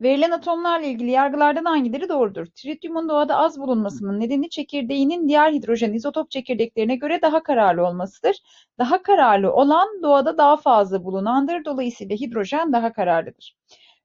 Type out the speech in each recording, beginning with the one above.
Verilen atomlarla ilgili yargılardan hangileri doğrudur? Trityumun doğada az bulunmasının nedeni çekirdeğinin diğer hidrojen izotop çekirdeklerine göre daha kararlı olmasıdır. Daha kararlı olan doğada daha fazla bulunandır. Dolayısıyla hidrojen daha kararlıdır.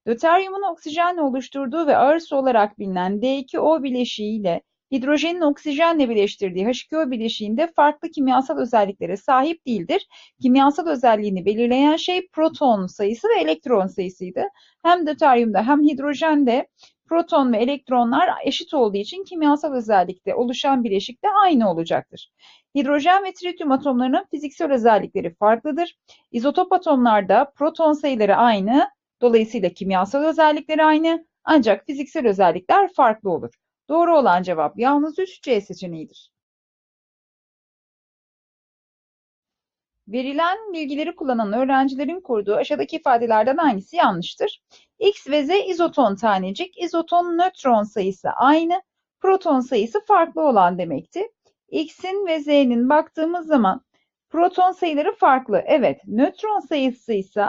Döteryumun oksijenle oluşturduğu ve ağırsı olarak bilinen D2O bileşiği ile hidrojenin oksijenle birleştirdiği H2O bileşiğinde farklı kimyasal özelliklere sahip değildir. Kimyasal özelliğini belirleyen şey proton sayısı ve elektron sayısıydı. Hem döteryumda hem hidrojende proton ve elektronlar eşit olduğu için kimyasal özellikte oluşan bileşik de aynı olacaktır. Hidrojen ve trityum atomlarının fiziksel özellikleri farklıdır. İzotop atomlarda proton sayıları aynı, dolayısıyla kimyasal özellikleri aynı ancak fiziksel özellikler farklı olur. Doğru olan cevap yalnız 3C seçeneğidir. Verilen bilgileri kullanan öğrencilerin kurduğu aşağıdaki ifadelerden hangisi yanlıştır? X ve Z izoton tanecik, izoton nötron sayısı aynı, proton sayısı farklı olan demekti. X'in ve Z'nin baktığımız zaman proton sayıları farklı. Evet, nötron sayısı ise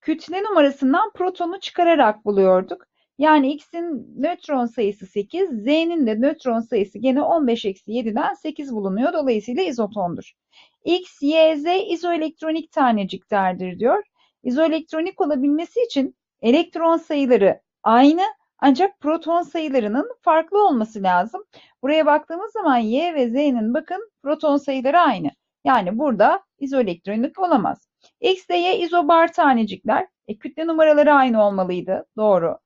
kütle numarasından protonu çıkararak buluyorduk. Yani X'in nötron sayısı 8, Z'nin de nötron sayısı gene 15-7'den 8 bulunuyor. Dolayısıyla izotondur. X, Y, Z izoelektronik taneciklerdir diyor. İzoelektronik olabilmesi için elektron sayıları aynı ancak proton sayılarının farklı olması lazım. Buraya baktığımız zaman Y ve Z'nin bakın proton sayıları aynı. Yani burada izoelektronik olamaz. X ile Y izobar tanecikler. E, kütle numaraları aynı olmalıydı. Doğru.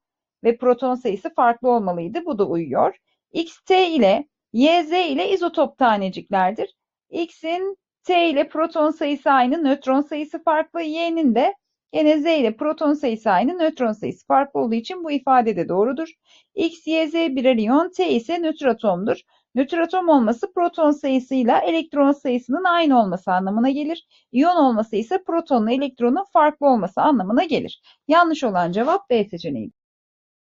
Ve proton sayısı farklı olmalıydı. Bu da uyuyor. X, T ile Y, Z ile izotop taneciklerdir. X'in T ile proton sayısı aynı, nötron sayısı farklı. Y'nin de gene Z ile proton sayısı aynı, nötron sayısı farklı olduğu için bu ifade de doğrudur. X, Y, Z birer iyon, T ise nötr atomdur. Nötr atom olması proton sayısıyla elektron sayısının aynı olması anlamına gelir. İyon olması ise protonla elektronun farklı olması anlamına gelir. Yanlış olan cevap B seçeneğidir.